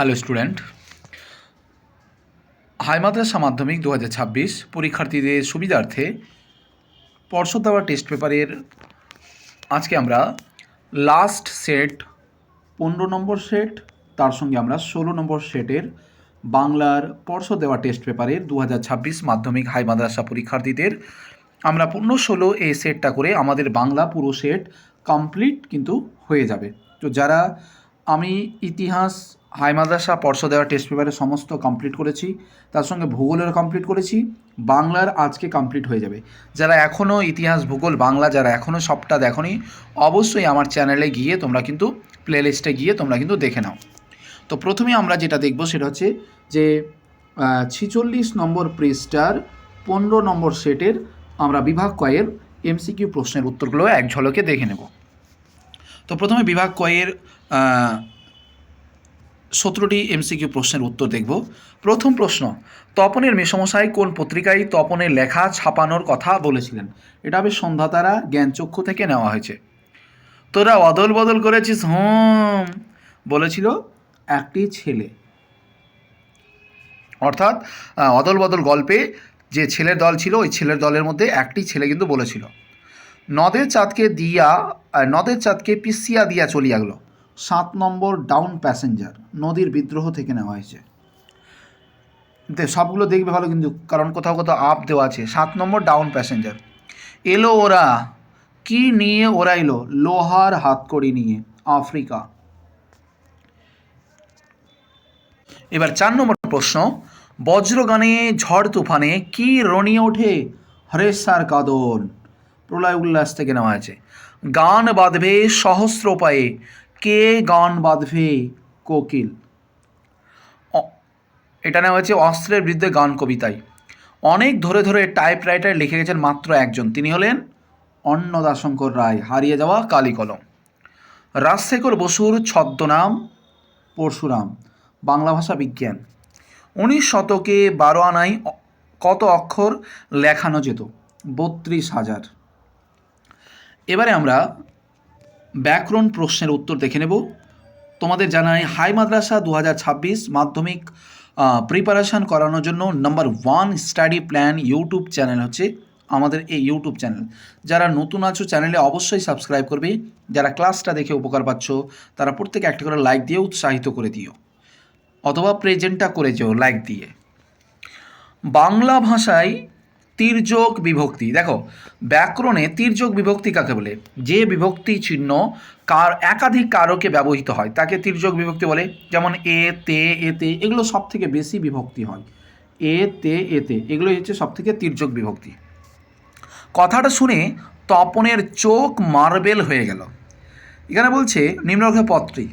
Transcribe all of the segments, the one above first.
Hello student. High মাদ্রাসা মাধ্যমিক দু হাজার ছাব্বিশ পরীক্ষার্থীদের সুবিধার্থে পর্ষদ দেওয়া টেস্ট পেপারের আজকে আমরা লাস্ট সেট পনেরো নম্বর সেট তার সঙ্গে আমরা ষোলো নম্বর সেটের বাংলার পর্ষদ দেওয়া টেস্ট পেপারের দু হাজার ছাব্বিশ মাধ্যমিক হাই মাদ্রাসা পরীক্ষার্থীদের আমরা পনেরো ষোলো এই সেটটা করে আমাদের বাংলা পুরো সেট কমপ্লিট কিন্তু হয়ে যাবে। তো যারা আমি ইতিহাস হাই মাদ্রাসা পর্ষদ দেওয়া টেস্ট পেপারে সমস্ত কমপ্লিট করেছি। তার সঙ্গে ভূগোলের কমপ্লিট করেছি। বাংলার আজকে কমপ্লিট হয়ে যাবে। যারা এখনও ইতিহাস, ভূগোল, বাংলা, যারা এখনও সবটা দেখনি, অবশ্যই আমার চ্যানেলে গিয়ে তোমরা কিন্তু প্লেলিস্টে গিয়ে তোমরা কিন্তু দেখে নাও। তো প্রথমে আমরা যেটা দেখব সেটা হচ্ছে যে ছিচল্লিশ নম্বর পৃষ্ঠার পনেরো নম্বর সেটের আমরা বিভাগ কয়ের এমসিকিউ প্রশ্নের উত্তরগুলো এক ঝলকে দেখে নেব। তো প্রথমে বিভাগ কয়ের সতেরোটি এমসিকিউ প্রশ্নের উত্তর দেখব। প্রথম প্রশ্ন, তপনের মেসমশাই কোন পত্রিকায় তপনের লেখা ছাপানোর কথা বলেছিলেন? এটা হবে সন্ধ্যাতারা জ্ঞানচক্ষু থেকে নেওয়া হয়েছে। তোরা অদল বদল করেছিস, হুম, বলেছিল একটি ছেলে। অর্থাৎ অদল বদল গল্পে যে ছেলের দল ছিল, ওই ছেলের দলের মধ্যে একটি ছেলে কিন্তু বলেছিল। নদের চাঁদকে দিয়া নদের চাঁদকে পিসিয়া দিয়া চলিয়া গেল। সাত নম্বর ডাউন প্যাসেঞ্জার, নদীর বিদ্রোহ থেকে নেওয়া হয়েছে। সবগুলো দেখবে ভালো কিন্তু, কারণ কোথাও কোথাও আপ দেওয়া আছে। সাত নম্বর ডাউন প্যাসেঞ্জার। এলো ওরা। কি নিয়ে ওরা এলো? লোহার হাতকড়ি নিয়ে, আফ্রিকা। এবার চার নম্বর প্রশ্ন, বজ্রগানে ঝড় তুফানে কি রনিয়ে ওঠে? হরেসার কাদন। প্রলয় উল্লাস থেকে নেওয়া আছে। গান বাঁধবে সহস্র পায়ে কে গান বাঁধবে কোকিল? এটা নেওয়া হয়েছে অস্ত্রের বিরুদ্ধে গান কবিতায়। অনেক ধরে ধরে টাইপরাইটার লিখে গেছেন মাত্র একজন। তিনি হলেন অন্নদাশঙ্কর রায়। হারিয়ে যাওয়া কালী কলম। রাজশেখর বসুর ছদ্মনাম পরশুরাম, বাংলা ভাষা বিজ্ঞান। উনিশ শতকে বারো আনায় কত অক্ষর লেখানো যেত? বত্রিশ হাজার। এবারে আমরা ব্যাকরণ প্রশ্নের উত্তর দেখে নেব। তোমাদের জানাই, হাই মাদ্রাসা দু হাজার ছাব্বিশ মাধ্যমিক প্রিপারেশান করানোর জন্য number one study plan YouTube channel হচ্ছে আমাদের এই ইউটিউব চ্যানেল যারা নতুন আছো চ্যানেলে অবশ্যই সাবস্ক্রাইব করবে। যারা ক্লাসটা দেখে উপকার পাচ্ছ, তারা প্রত্যেকে একটা করে লাইক দিয়ে উৎসাহিত করে দিও। অথবা প্রেজেন্টটা করে যেও লাইক দিয়ে। বাংলা ভাষায় তির্যক বিভক্তি। দেখো, ব্যাকরণে তির্যক বিভক্তি কাকে বলে? যে বিভক্তি চিহ্ন কার একাধিক কারকে ব্যবহৃত হয়, তাকে তির্যক বিভক্তি বলে। যেমন এ, তে এতে এগুলো সব থেকে বেশি বিভক্তি হয়। এ, তে এতে এগুলো হচ্ছে সব থেকে তির্যক বিভক্তি। কথাটা শুনে তপনের চোখ মার্বেল হয়ে গেল। এখানে বলছে নিম্নলিখিত পদটি।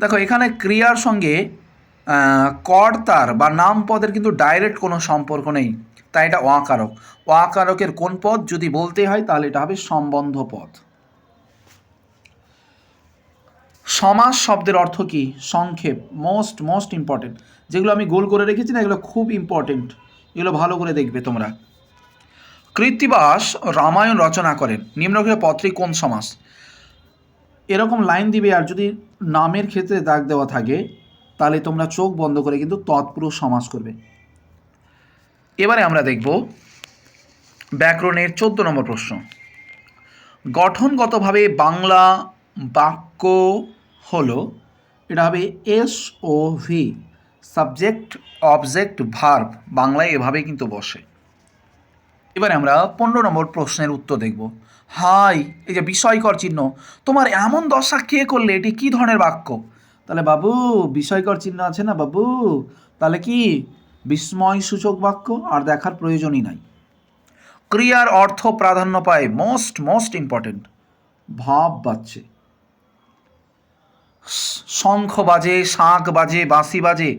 দেখো, এখানে ক্রিয়ার সঙ্গে কর্তার বা নাম পদের কিন্তু ডাইরেক্ট কোনো সম্পর্ক নেই। তাই এটা অকারক অকারকের কোন পদ? যদি বলতে হয়, তাহলে এটা হবে সম্বন্ধ পদ। সমাস শব্দের অর্থ কি? সংক্ষেপ। মোস্ট মোস্ট ইম্পর্টেন্ট যেগুলো আমি গোল করে রেখেছি না, এগুলো খুব ইম্পর্টেন্ট এগুলো ভালো করে দেখবে তোমরা। কৃত্তিবাস রামায়ণ রচনা করেন। নিম্নলিখিত পত্রে কোন সমাস? এরকম লাইন দিবে আর যদি নামের ক্ষেত্রে দাগ দেওয়া থাকে তাহলে তোমরা চোখ বন্ধ করে কিন্তু তৎপুরুষ সমাস করবে। এবারে আমরা দেখব ব্যাকরণের চোদ্দ নম্বর প্রশ্ন। গঠনগতভাবে বাংলা বাক্য হলো, এটা হবে S O V subject object verb বাংলায় এভাবে কিন্তু বসে। এবারে আমরা পনেরো নম্বর প্রশ্নের উত্তর দেখব। হাই, এই যে বিষয়কর চিহ্ন, তোমার এমন দশা কে করলে এটি কি ধরনের বাক্য? তাহলে বাবু, বিষয়কর চিহ্ন আছে না বাবু? তাহলে কি? বিস্ময় সূচক বাক্য আর দেখার প্রয়োজনই নাই। ক্রিয়ার অর্থ প্রাধান্য পায় মোস্ট মোস্ট ইম্পর্টেন্ট ভাব বাজছে। শঙ্খ বাজে, শাঁখ বাজে, বাঁশি বাজে,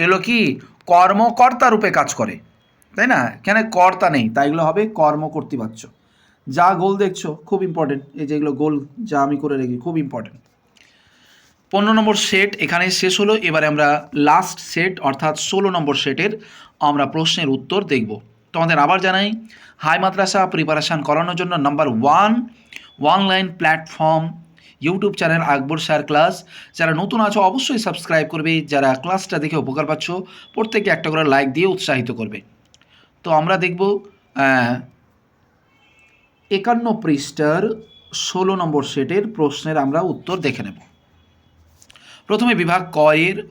এগুলো কি কর্মকর্তা রূপে কাজ করে। তাই না? এখানে কর্তা নেই, তাই এগুলো হবে কর্ম কর্তৃবাচ্য যা গোল দেখছ, খুব ইম্পর্টেন্ট এই যেগুলো গোল যা আমি করে রেখি খুব ইম্পর্টেন্ট পনেরো নম্বর সেট এখানে শেষ হলো। এবারে আমরা লাস্ট সেট অর্থাৎ ষোলো নম্বর সেটের আমরা প্রশ্নের উত্তর দেখব। তোমাদের আবার জানাই হাই মাদ্রাসা প্রিপারেশান করানোর জন্য number one online platform YouTube channel Akbar sir class যারা নতুন আছো, অবশ্যই সাবস্ক্রাইব করবে। যারা ক্লাসটা দেখে উপকার পাচ্ছ প্রত্যেকে একটা করে লাইক দিয়ে উৎসাহিত করবে। তো আমরা দেখব একান্ন পৃষ্ঠার ষোলো নম্বর সেটের প্রশ্নের আমরা উত্তর দেখে নেব। প্রথমে বিভাগ ক এর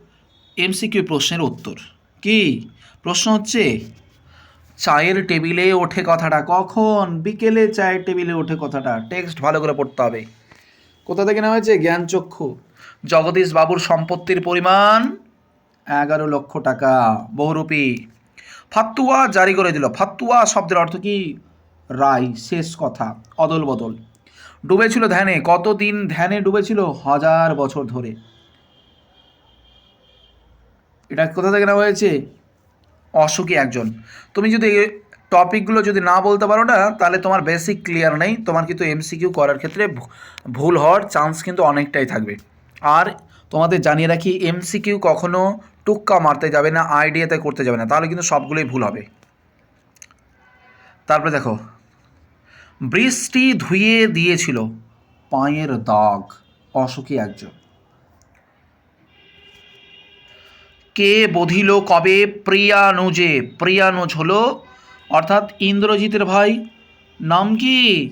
এমসিকিউ প্রশ্নের উত্তর। কি? প্রশ্ন হচ্ছে, চায়ের টেবিলে ওঠে কথাটা কখন? বিকেলে চায়ের টেবিলে ওঠে কথাটা। টেক্সট ভালো করে পড়তে হবে। কোথা থেকে নেওয়া হয়েছে? জ্ঞান চক্ষু জগদীশ বাবুর সম্পত্তির পরিমাণ এগারো লক্ষ টাকা। বহুরূপী। ফাতুয়া জারি করে দিল। ফাতুয়া শব্দের অর্থ কি? রায়, শেষ কথা অদল বদল ডুবেছিল ধ্যানে। কতদিন ধ্যানে ডুবেছিল? হাজার বছর ধরে। এটা কোথা থেকে নেওয়া হয়েছে? অসুখী একজন। তুমি যদি টপিকগুলো যদি না বলতে পারো না তাহলে তোমার বেসিক ক্লিয়ার নেই। তোমার কিন্তু এমসিকিউ করার ক্ষেত্রে ভুল হওয়ার চান্স কিন্তু অনেকটাই থাকবে। আর তোমাদের জানিয়ে রাখি এমসিকিউ কখনো টুক্কা মারতে যাবে না আইডিয়াতে করতে যাবে না। তাহলে কিন্তু সবগুলোই ভুল হবে। তারপরে দেখো, বৃষ্টি ধুয়ে দিয়েছিল পায়ের দাগ। অসুখী একজন। কে বধিল কবে? প্রিয়ানুজে। প্রিয়ানুজ হলো, অর্থাৎ ইন্দ্রজিতের ভাই। নাম কি?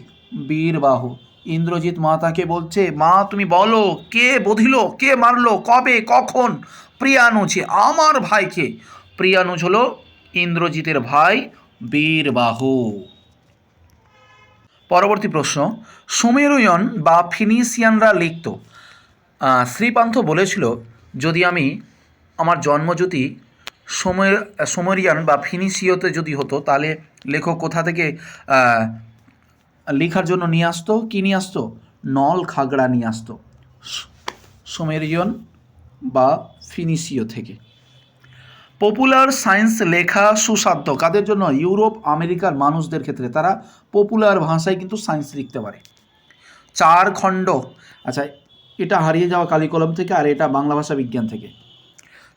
বীরবাহু। ইন্দ্রজিৎ মা তাকে বলছে, মা, তুমি বলো, কে বধিল, কে মারলো, কবে, কখন? প্রিয়ানুজে, আমার ভাইকে। প্রিয়ানুজ হলো, ইন্দ্রজিতের ভাই বীরবাহু। পরবর্তী প্রশ্ন, সুমেরুয়ন বা ফিনিসিয়ানরা লিখত। শ্রীপান্থ বলেছিল, যদি আমি আমার জন্ম যদি সময় সমরিয়ান বা ফিনিসীয়তে যদি হতো, তাহলে লেখক কোথা থেকে লেখার জন্য নিয়ে আসতো? কী নিয়ে আসতো? নল খাগড়া নিয়ে আসতো। সোমেরিয়ন বা ফিনিসীয় থেকে। পপুলার সায়েন্স লেখা সুসাধ্য। কাদের জন্য? ইউরোপ, আমেরিকার মানুষদের ক্ষেত্রে। তারা পপুলার ভাষায় কিন্তু সায়েন্স লিখতে পারে। চার খণ্ড। আচ্ছা এটা হারিয়ে যাওয়া কালিকলম থেকে আর এটা বাংলা ভাষা বিজ্ঞান থেকে।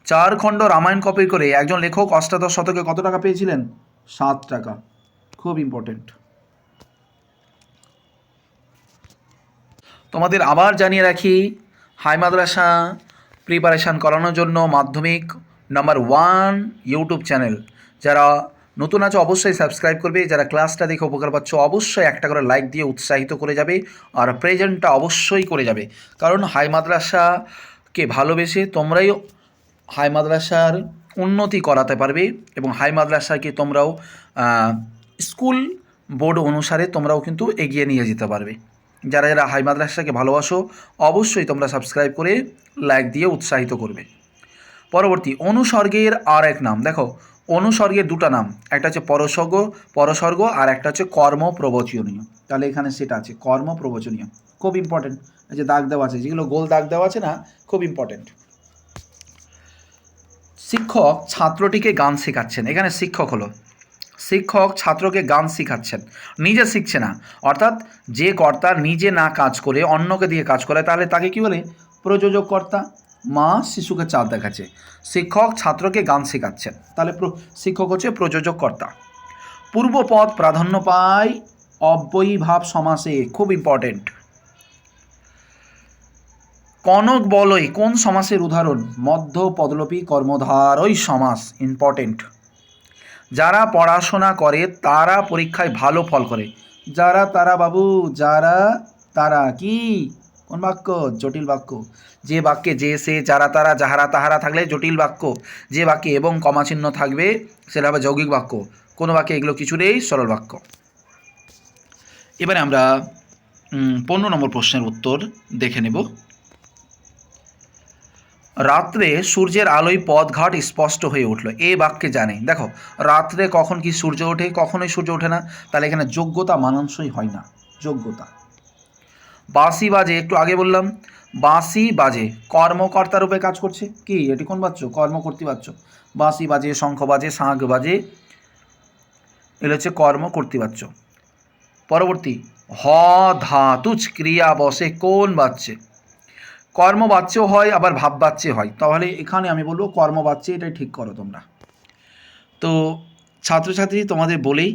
চার খণ্ড রামায়ণ কপি করে একজন লেখক অষ্টাদশ শতকে কত টাকা পেয়েছিলেন? সাত টাকা। খুব ইম্পর্টেন্ট তোমাদের আবার জানিয়ে রাখি, হাই মাদ্রাসা প্রিপারেশান করানোর জন্য মাধ্যমিক নাম্বার ওয়ান ইউটিউব চ্যানেল যারা নতুন আছো, অবশ্যই সাবস্ক্রাইব করবে। যারা ক্লাসটা দেখে উপকার পাচ্ছ, অবশ্যই একটা করে লাইক দিয়ে উৎসাহিত করে যাবে আর প্রেজেন্টটা অবশ্যই করে যাবে। কারণ হাই মাদ্রাসাকে ভালোবেসে তোমরাই হাই মাদ্রাসার উন্নতি করাতে পারবে এবং হাই মাদ্রাসাকে তোমরাও স্কুল বোর্ড অনুসারে তোমরাও কিন্তু এগিয়ে নিয়ে যেতে পারবে। যারা যারা হাই মাদ্রাসাকে ভালোবাসো, অবশ্যই তোমরা সাবস্ক্রাইব করে লাইক দিয়ে উৎসাহিত করবে। পরবর্তী, অনুসর্গের আর এক নাম। দেখো, অনুসর্গের দুটো নাম। একটা হচ্ছে পরসর্গ পরসর্গ আর একটা হচ্ছে কর্ম প্রবচনীয় তাহলে এখানে সেটা আছে কর্ম প্রবচনীয় খুব ইম্পর্টেন্ট যে দাগ দেওয়া আছে, যেগুলো গোল দাগ দেওয়া আছে না, খুব ইম্পর্টেন্ট শিক্ষক ছাত্রটিকে গান শেখাচ্ছেন। এখানে শিক্ষক হলো। শিক্ষক ছাত্রকে গান শেখাচ্ছেন। নিজে শিখছে না। অর্থাৎ যে কর্তা নিজে না কাজ করে, অন্যকে দিয়ে কাজ করে, তাহলে তাকে কি বলে? প্রযোজক কর্তা। মা শিশুকে চাঁদ দেখাচ্ছে। শিক্ষক ছাত্রকে গান শেখাচ্ছেন। তাহলে শিক্ষক হচ্ছে প্রযোজক কর্তা। পূর্বপদ প্রাধান্য পায় অব্যয়ীভাব সমাসে। খুব ইম্পর্টেন্ট কনক বলয় কোন সমাসের উদাহরণ? মধ্য পদলোপী কর্মধারই সমাস ইম্পর্টেন্ট যারা পড়াশোনা করে, তারা পরীক্ষায় ভালো ফল করে। যারা তারা বাবু, যারা তারা, কি? কোন বাক্য? জটিল বাক্য। যে বাক্যে যে সে, যারা তারা, যাহারা তাহারা থাকলে জটিল বাক্য। যে বাক্যে এবং কমাচিহ্ন থাকবে, সেটা হবে যৌগিক বাক্য। কোনো বাক্যে এগুলো কিছু নেই, সরল বাক্য। এবারে আমরা পনেরো নম্বর প্রশ্নের উত্তর দেখে নেব। রাত্রে সূর্যের আলোয় পথঘাট স্পষ্ট হয়ে উঠল। এ বাক্যে জানে, দেখো, রাত্রে কখন কি সূর্য ওঠে, কখনোই সূর্য ওঠে না, তাহলে এখানে যোগ্যতা মানানসই হয় না, যোগ্যতা। বাঁশি বাজে, একটু আগে বললাম, বাঁশি বাজে, কর্মকর্তা রূপে কাজ করছে। কি, এটি কোন বাচ্চ? কর্মকর্তী বাচ্চ। বাঁশি বাজে, শঙ্খ বাজে শাঁখ বাজে এগুলো হচ্ছে কর্মকর্তী বাচ্চ। পরবর্তী, হ ধাতুজ ক্রিয়া বসে, কোন বাচ্চে? কর্ম বাচ্চেও হয়, আবার ভাব বাচ্চে হয়। তাহলে এখানে আমি বলব কর্ম বাচ্চে এটাই ঠিক করো তোমরা। তো ছাত্রছাত্রী, তোমাদের বলেই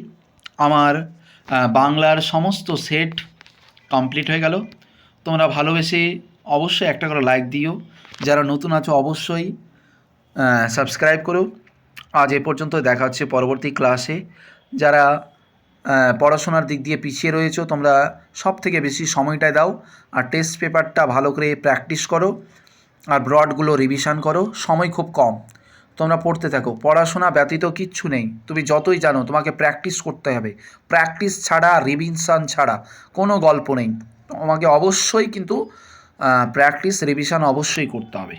আমার বাংলার সমস্ত সেট কমপ্লিট হয়ে গেল। তোমরা ভালোবেসে অবশ্যই একটা করে লাইক দিও। যারা নতুন আছো অবশ্যই সাবস্ক্রাইব করো। আজ এ পর্যন্ত দেখা হচ্ছে পরবর্তী ক্লাসে। যারা পড়াশোনার দিক দিয়ে পিছিয়ে রয়েছো, তোমরা সব থেকে বেশি সময়টা দাও, আর টেস্ট পেপারটা ভালো করে প্র্যাকটিস করো, আর ব্রডগুলো রিভিশন করো, সময় খুব কম। তোমরা পড়তে থাকো, পড়াশোনা ব্যতীত কিচ্ছু নেই, তুমি যতই জানো, তোমাকে প্র্যাকটিস করতে হবে। প্র্যাকটিস ছাড়া রিভিশন ছাড়া কোনো গল্প নেই। তোমাকে অবশ্যই কিন্তু প্র্যাকটিস রিভিশন অবশ্যই করতে হবে।